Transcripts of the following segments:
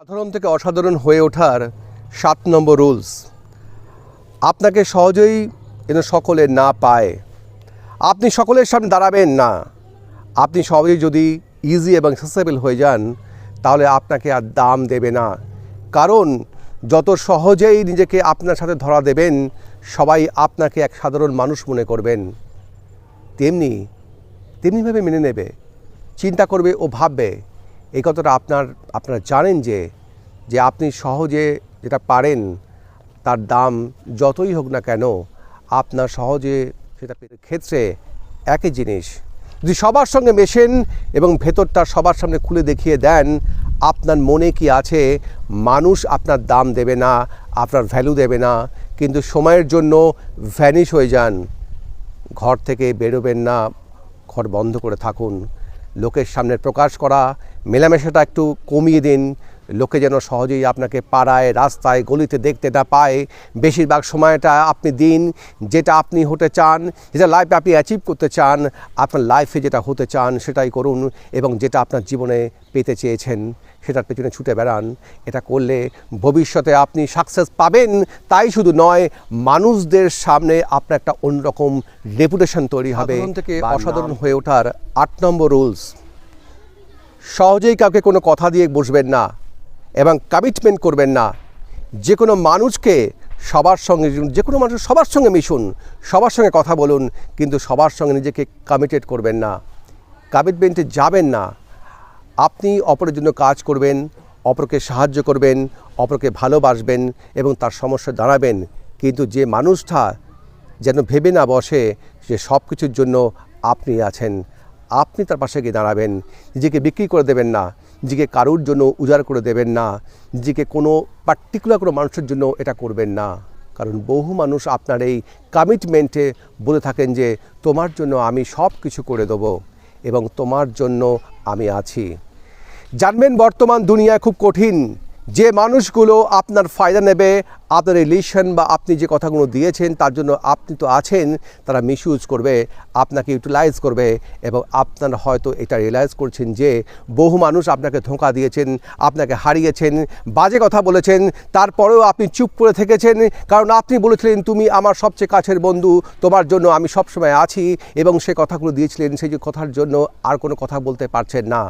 সাধারণ থেকে অসাধারণ হয়ে ওঠার সাত নম্বর রুলস। আপনাকে সহজেই যেন সকলে না পায়। আপনি সকলের সামনে দাঁড়াবেন না। আপনি সহজেই যদি ইজি এবং অ্যাক্সেসেবল হয়ে যান, তাহলে আপনাকে আর দাম দেবে না। কারণ যত সহজেই নিজেকে আপনার সাথে ধরা দেবেন, সবাই আপনাকে এক সাধারণ মানুষ মনে করবেন। তেমনি, তেমনিভাবে মেনে নেবে, চিন্তা করবে ও ভাববে এই কথাটা আপনার, আপনারা জানেন যে যে আপনি সহজে যেটা পারেন, তার দাম যতই হোক না কেন, আপনার সহজে সেটা ক্ষেত্রে একই জিনিস। যদি সবার সঙ্গে মেশেন এবং ভেতরটা সবার সামনে খুলে দেখিয়ে দেন, আপনার মনে কি আছে? মানুষ আপনার দাম দেবে না, আপনার ভ্যালু দেবে না, কিন্তু সময়ের জন্য ভ্যানিশ হয়ে যান। ঘর থেকে বেরোবেন না, ঘর বন্ধ করে থাকুন। লোকের সামনে প্রকাশ করা মেলামেশাটা একটু কমিয়ে দিন। লোকে যেন সহজেই আপনাকে পাড়ায় রাস্তায় গলিতে দেখতে না পায়। বেশিরভাগ সময়টা আপনি দিন যেটা আপনি হতে চান যেটা লাইফে আপনি অ্যাচিভ করতে চান আপনার লাইফে যেটা হতে চান সেটাই করুন এবং যেটা আপনার জীবনে পেতে চেয়েছেন সেটার পেছনে ছুটে বেড়ান। এটা করলে ভবিষ্যতে আপনি সাকসেস পাবেন। তাই শুধু নয় মানুষদের সামনে আপনার একটা অন্যরকম রেপুটেশন তৈরি হবে থেকে অসাধারণ হয়ে ওঠার আট নম্বর রুলস সহজেই কাউকে কোনো কথা দিয়ে বসবেন না এবং কমিটমেন্ট করবেন না। যে কোনো মানুষকে সবার সঙ্গে যে কোনো মানুষ সবার সঙ্গে মিশুন, সবার সঙ্গে কথা বলুন, কিন্তু সবার সঙ্গে নিজেকে কমিটেড করবেন না। কমিটমেন্টে যাবেন না। আপনি অপরের জন্য কাজ করবেন, অপরকে সাহায্য করবেন, অপরকে ভালোবাসবেন এবং তার সমস্যা দাঁড়াবেন। কিন্তু যে মানুষটা যেন ভেবে না বসে যে সব কিছুর জন্য আপনি আছেন আপনি তার পাশে গিয়ে দাঁড়াবেন। নিজেকে বিক্রি করে দেবেন না। নিজেকে কারুর জন্য উজাড় করে দেবেন না। নিজেকে কোনো পার্টিকুলার কোনো মানুষের জন্য এটা করবেন না। কারণ বহু মানুষ আপনার এই কমিটমেন্টে বলে থাকেন যে, তোমার জন্য আমি সব কিছু করে দেবো এবং তোমার জন্য আমি আছি। জানবেন বর্তমান দুনিয়া খুব কঠিন। যে মানুষগুলো আপনার ফায়দা নেবে, আপনার রিলেশন বা আপনি যে কথাগুলো দিয়েছেন, তার জন্য আপনি তো আছেন, তারা মিসইউজ করবে, আপনাকে ইউটিলাইজ করবে এবং আপনার হয়তো এটা রিয়েলাইজ করছেন যে বহু মানুষ আপনাকে ধোঁকা দিয়েছেন, আপনাকে হারিয়েছেন, বাজে কথা বলেছেন, তারপরেও আপনি চুপ করে থেকেছেন, কারণ আপনি বলেছিলেন, তুমি আমার সবচেয়ে কাছের বন্ধু, তোমার জন্য আমি সবসময় আছি এবং সে কথাগুলো দিয়েছিলেন, সেই কথার জন্য আর কোনো কথা বলতে পারছেন না।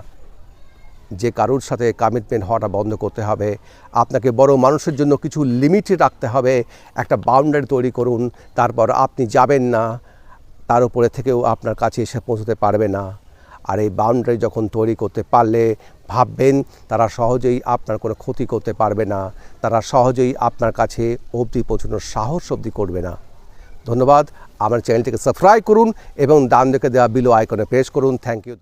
যে কারোর সাথে কমিটমেন্ট হওয়াটা বন্ধ করতে হবে, আপনাকে বড় মানুষের জন্য কিছু লিমিট রাখতে হবে, একটা বাউন্ডারি তৈরি করুন, তারপর আপনি যাবেন না, তার উপরে থেকেও আপনার কাছে এসে পৌঁছতে পারবে না। আর এই বাউন্ডারি যখন তৈরি করতে পারলে ভাববেন, তারা সহজেই আপনার কোনো ক্ষতি করতে পারবে না, তারা সহজেই আপনার কাছে অবধি পৌঁছানোর সাহস অবধি করবে না। ধন্যবাদ, আমার চ্যানেলটিকে সাবস্ক্রাইব করুন এবং ডান দেখে দেওয়া বিলো আইকনে প্রেস করুন। Thank you